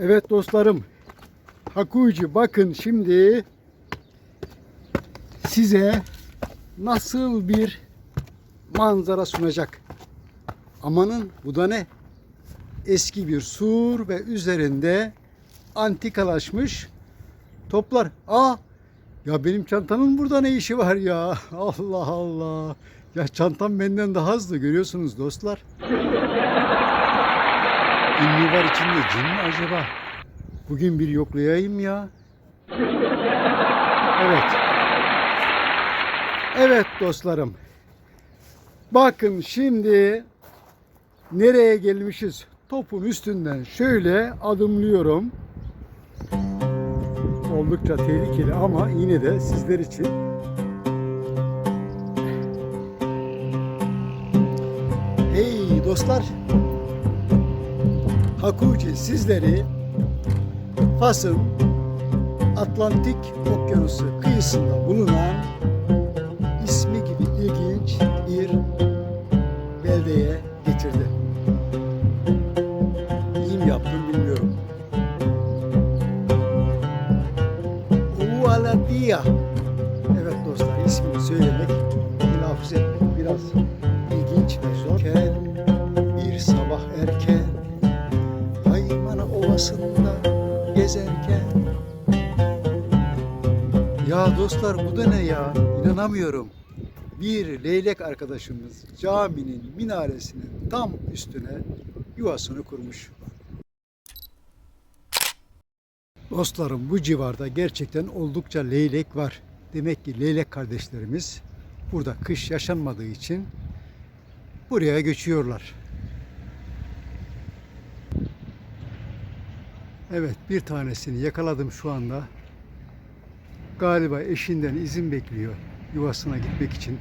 Evet dostlarım. Hakucu bakın şimdi size nasıl bir manzara sunacak. Amanın bu da ne? Eski bir sur ve üzerinde antikalaşmış toplar. Aa ya benim çantamın burada ne işi var ya? Allah Allah. Ya çantam benden daha hızlı görüyorsunuz dostlar. İnmi var içinde cin mi acaba? Bugün bir yoklayayım ya. Evet. Evet dostlarım. Bakın şimdi nereye gelmişiz? Topun üstünden şöyle adımlıyorum. Oldukça tehlikeli ama yine de sizler için Hey dostlar. Hakuci sizleri Fas'ın Atlantik Okyanusu kıyısında bulunan ismi gibi ilginç bir beldeye getirdi. İyi mi yaptım bilmiyorum. Ualadia. Evet dostlar ismini söylemek, telaffuz etmek biraz ilginç ve zor. Bir sabah erken Ovası'nda gezerken Ya dostlar bu da ne ya? İnanamıyorum. Bir leylek arkadaşımız caminin minaresinin tam üstüne yuvasını kurmuş. Dostlarım bu civarda gerçekten oldukça leylek var. Demek ki leylek kardeşlerimiz burada kış yaşanmadığı için buraya göçüyorlar. Evet bir tanesini yakaladım şu anda. Galiba eşinden izin bekliyor yuvasına gitmek için.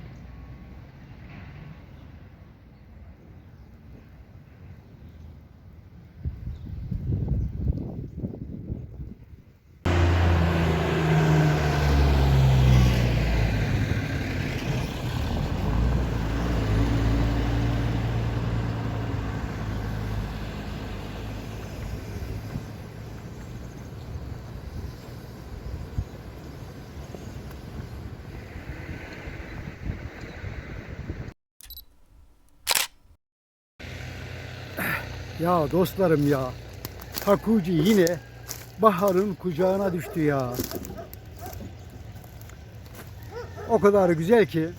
Ya dostlarım ya. Takuci yine baharın kucağına düştü ya. O kadar güzel ki.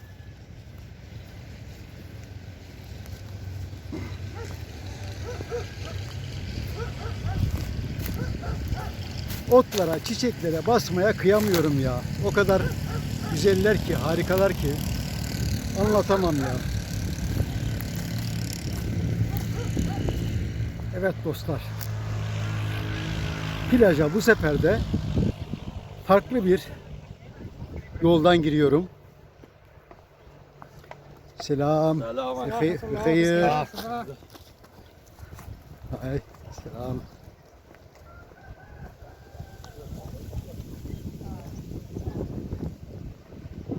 Otlara, çiçeklere basmaya kıyamıyorum ya. O kadar güzeller ki, harikalar ki. Anlatamam ya. Evet dostlar. Plaja bu sefer de farklı bir yoldan giriyorum. Selam. Selam. Hayır. Ay, Selam.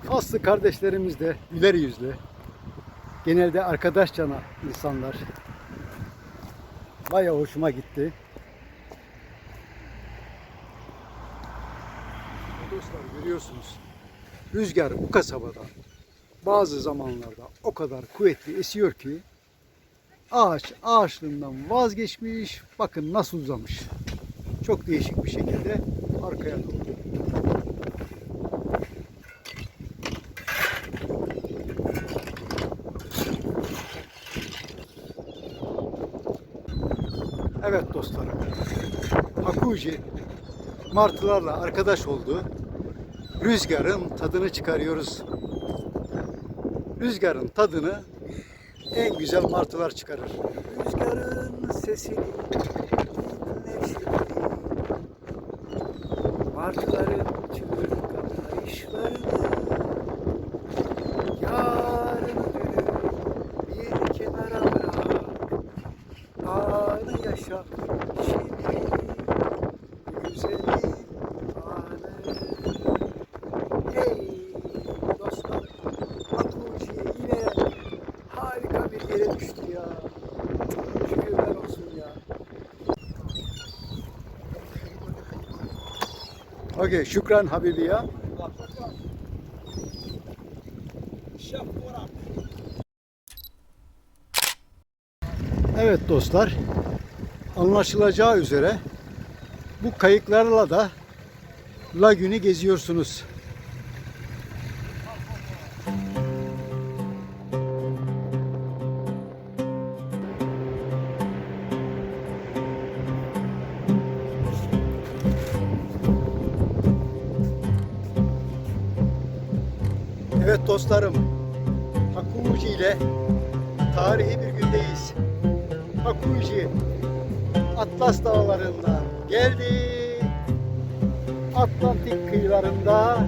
Faslı kardeşlerimiz de ileri yüzlü. Genelde arkadaşçana insanlar. Bayağı hoşuma gitti. Dostlar görüyorsunuz. Rüzgar bu kasabada bazı zamanlarda o kadar kuvvetli esiyor ki ağaç ağaçlığından vazgeçmiş. Bakın nasıl uzamış. Çok değişik bir şekilde arkaya doğru. Evet dostlarım. Hakuji martılarla arkadaş oldu. Rüzgarın tadını çıkarıyoruz. Rüzgarın tadını en güzel martılar çıkarır. Rüzgarın sesini dinleştirin. Martıların çığlıklayışlarını Yarını dönüp bir kenara bırak Anı yaşa şimdi Güzelim anı Hey dostlar Akuci yine harika bir yere düştü ya Şükürler olsun ya Okay, şükran Habibi ya. Evet dostlar, anlaşılacağı üzere bu kayıklarla da lagünü geziyorsunuz. Dostlarım, Hakuji ile tarihi bir gündeyiz. Hakuji, Atlas dağlarından geldi. Atlantik kıyılarında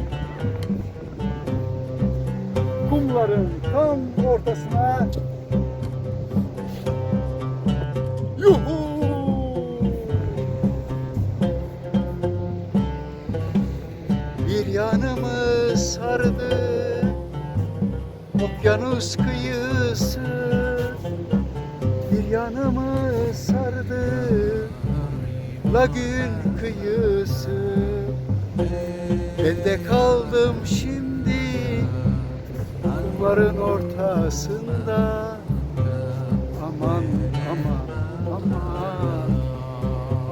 kumların tam ortasına Yuhu! Bir yanımı sardı Okyanus kıyısı Bir yanımı sardı. Lagün kıyısı. Ben de kaldım şimdi Kumların ortasında. Aman aman aman.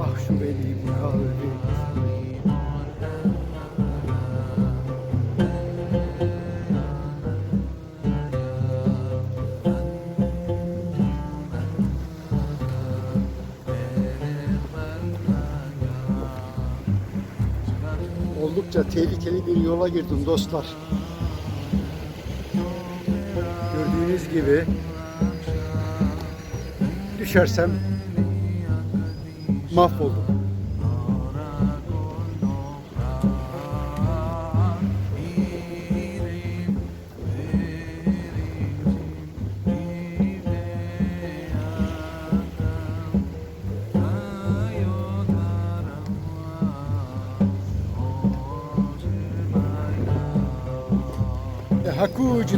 Ah şu benim kalbim oldukça tehlikeli bir yola girdim dostlar. Gördüğünüz gibi düşersem mahvoldum.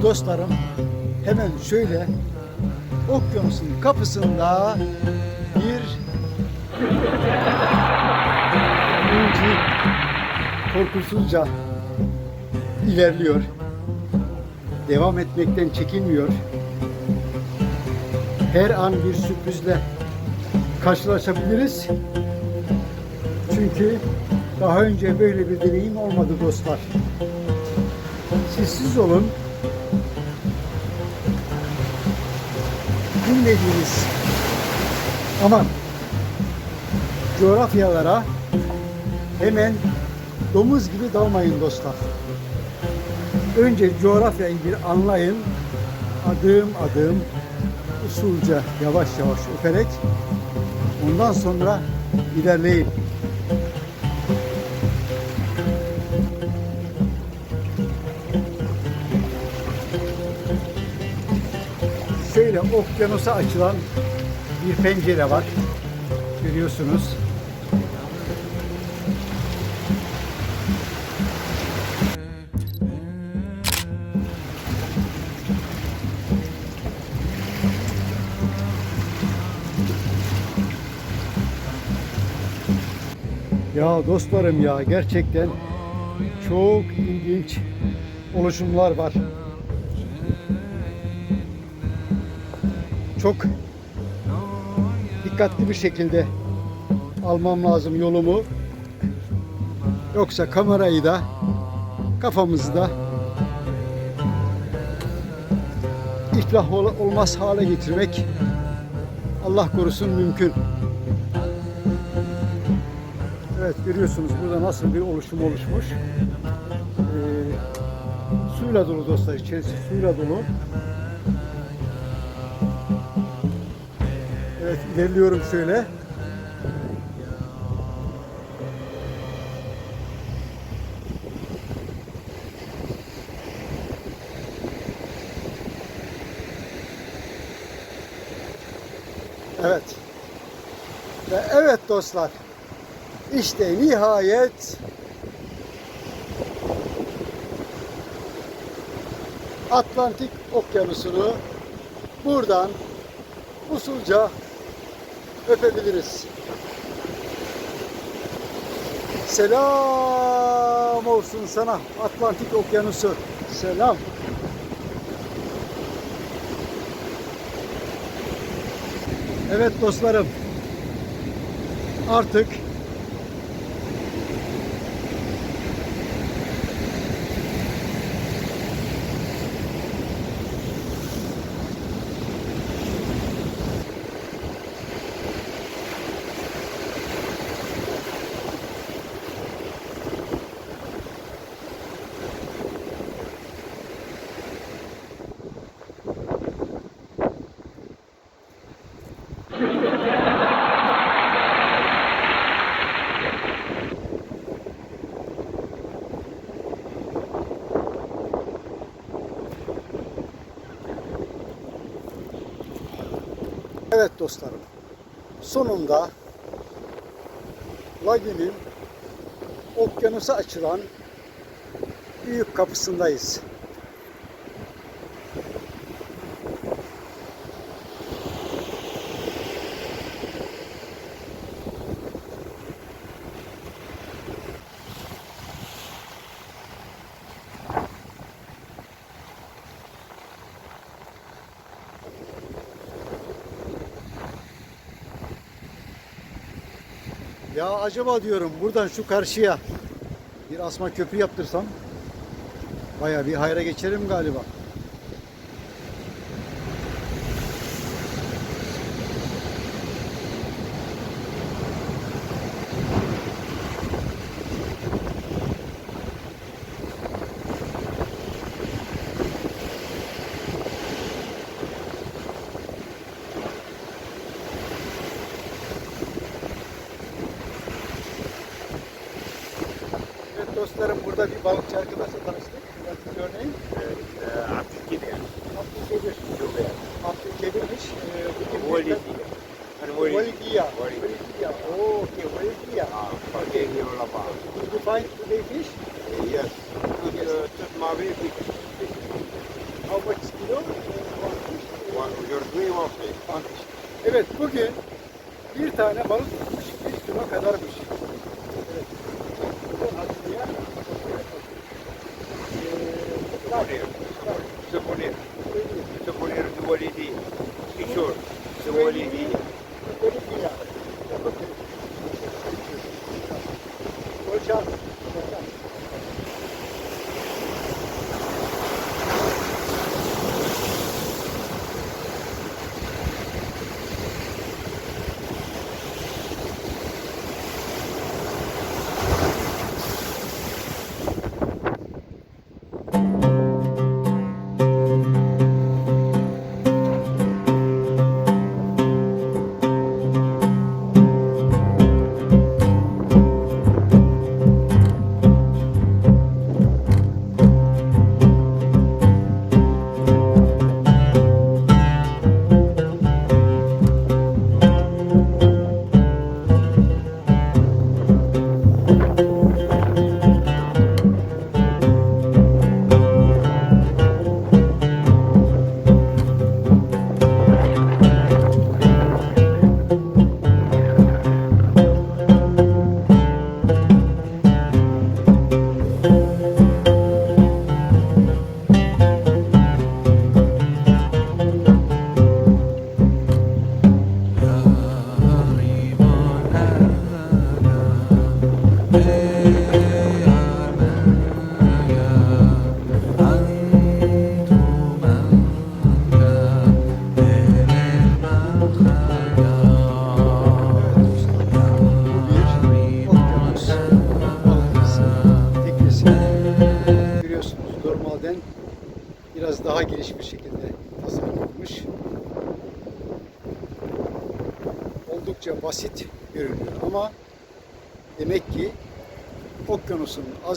Dostlarım hemen şöyle okyanusun kapısında bir inci korkusuzca ilerliyor. Devam etmekten çekinmiyor. Her an bir sürprizle karşılaşabiliriz. Çünkü daha önce böyle bir deneyim olmadı dostlar. Sessiz olun. Bilmediğiniz aman coğrafyalara hemen domuz gibi dalmayın dostlar. Önce coğrafyayı bir anlayın. Adım adım usulca yavaş yavaş öperek ondan sonra ilerleyin. Şöyle okyanusa açılan bir pencere var. Görüyorsunuz. Ya dostlarım ya gerçekten çok ilginç oluşumlar var. Çok dikkatli bir şekilde almam lazım yolumu. Yoksa kamerayı da kafamızda iflah ol- olmaz hale getirmek Allah korusun mümkün. Evet görüyorsunuz burada nasıl bir oluşum oluşmuş. Ee, suyla dolu dostlar içerisi suyla dolu. Evet ilerliyorum şöyle. Evet. Ve evet dostlar. İşte nihayet Atlantik Okyanusu'nu buradan usulca öpebiliriz. Selam. Olsun sana Atlantik Okyanusu. Selam. Evet dostlarım. Artık Evet dostlarım. Sonunda Lagin'in okyanusa açılan büyük kapısındayız. Ya acaba diyorum buradan şu karşıya bir asma köprü yaptırsam baya bir hayra geçerim galiba. Dostlarım burada bir balıkçı arkadaşla tanıştık. Biraz örneğin. Abdülkedir. Abdülkedir. Abdülkedir'miş. Ee, bugün Validiye. Hani Validiye. Validiya. Validiye. Validiya. Oh, okay, Validiya. Pakai ni orang apa? Did you find today fish? Yes. Kita termawi How much kilo? Uh, one fish? One, your three one fish. One fish. Evet bugün bir tane balık tutmuş bir kilo kadarmış. Senhor, seu Olivia.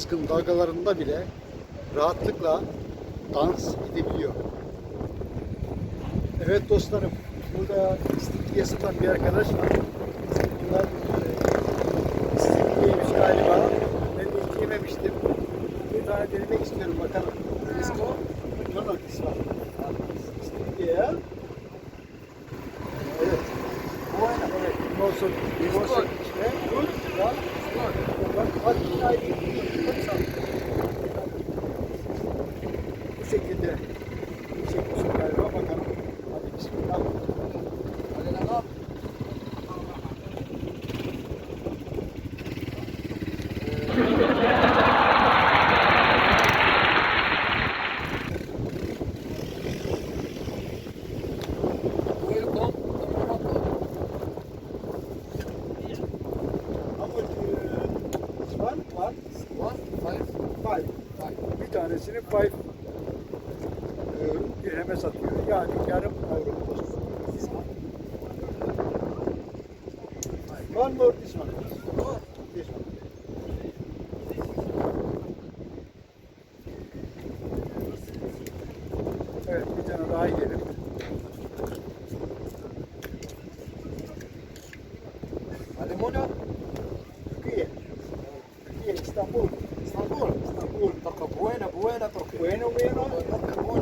Azgın dalgalarında bile rahatlıkla dans edebiliyor. Evet dostlarım, burada istiklal satan bir arkadaş var. Bunlar e, istikliymiş galiba. Ben hiç yememiştim. Bir tane denemek istiyorum bakalım. Isko? No, no, this one. İstiklal ya. Evet. Bu evet. Also, also, good. Yeah. Bak, bak yine aynı. Bak sağ. Bu şekilde çekmişim galiba bakalım. Hadi bismillah. Hadi lan al. Welcome to Morocco. Ama e, one, one, One, five, five. five. Bir tanesini five e, dirheme satıyor. Yani yarım euro. One more this one. This one. Evet bir tane daha yiyelim. Alimona, Türkiye. Türkiye, İstanbul. İstanbul. İstanbul. Toka buena, buena toka. Bueno, bueno. Toka buena.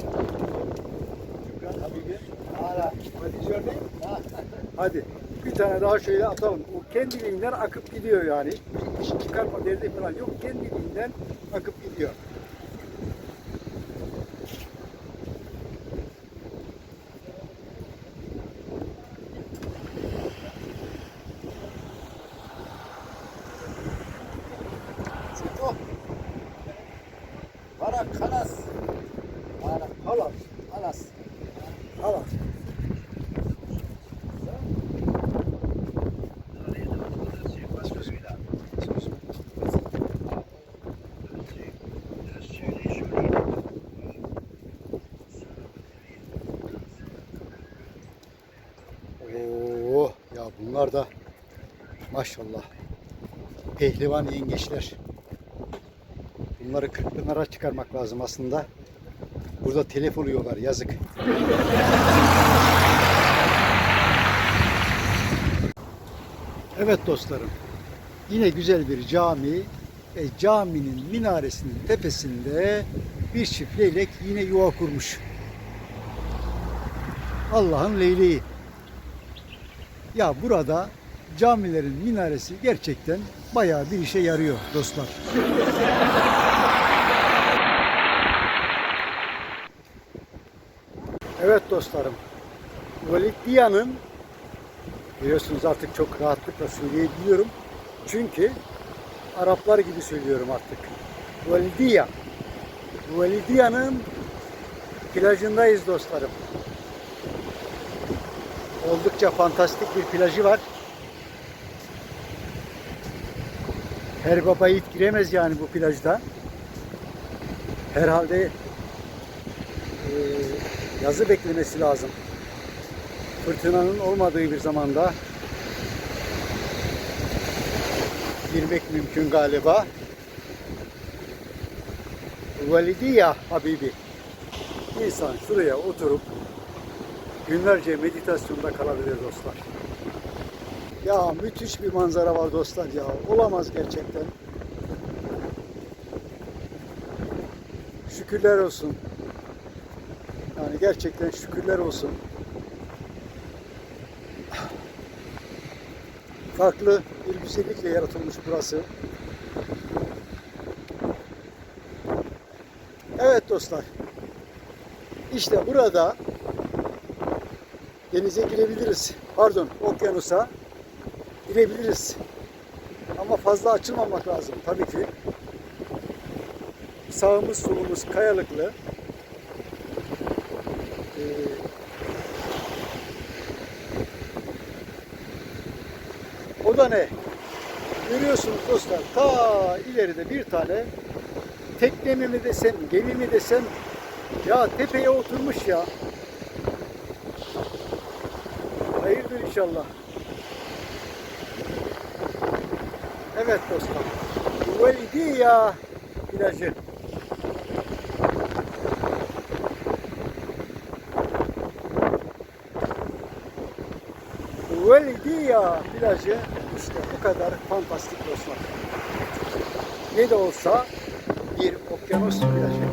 Şükran Habibi. Hala. Your name? Hadi. Bir tane daha şöyle atalım. O kendiliğinden akıp gidiyor yani. İş çıkarma derdi falan yok. Kendiliğinden akıp gidiyor. Halas. Oo, ya bunlar da maşallah pehlivan yengeçler. Bunları Kırkpınar'a çıkarmak lazım aslında. Burada telef oluyorlar yazık. Evet dostlarım. Yine güzel bir cami ve caminin minaresinin tepesinde bir çift leylek yine yuva kurmuş. Allah'ın leyleği. Ya burada camilerin minaresi gerçekten bayağı bir işe yarıyor dostlar. Evet dostlarım. Validiya'nın biliyorsunuz artık çok rahatlıkla söyleyebiliyorum. Çünkü Araplar gibi söylüyorum artık. Validiya. Validiya'nın plajındayız dostlarım. Oldukça fantastik bir plajı var. Her baba yiğit giremez yani bu plajda. Herhalde yazı beklemesi lazım. Fırtınanın olmadığı bir zamanda girmek mümkün galiba. Validiya Habibi. İnsan şuraya oturup günlerce meditasyonda kalabilir dostlar. Ya müthiş bir manzara var dostlar ya. Olamaz gerçekten. Şükürler olsun. Yani gerçekten şükürler olsun. Farklı bir güzellikle yaratılmış burası. Evet dostlar. İşte burada denize girebiliriz. Pardon, okyanusa girebiliriz. Ama fazla açılmamak lazım tabii ki. Sağımız solumuz kayalıklı. Ee, o da ne? Görüyorsunuz dostlar ta ileride bir tane tekne mi desem, gemi mi desem ya tepeye oturmuş ya. Hayırdır inşallah. Evet dostlar. Velidiya plajı. Velidiya plajı kadar fantastik dostlar. Ne de olsa bir okyanus plajı.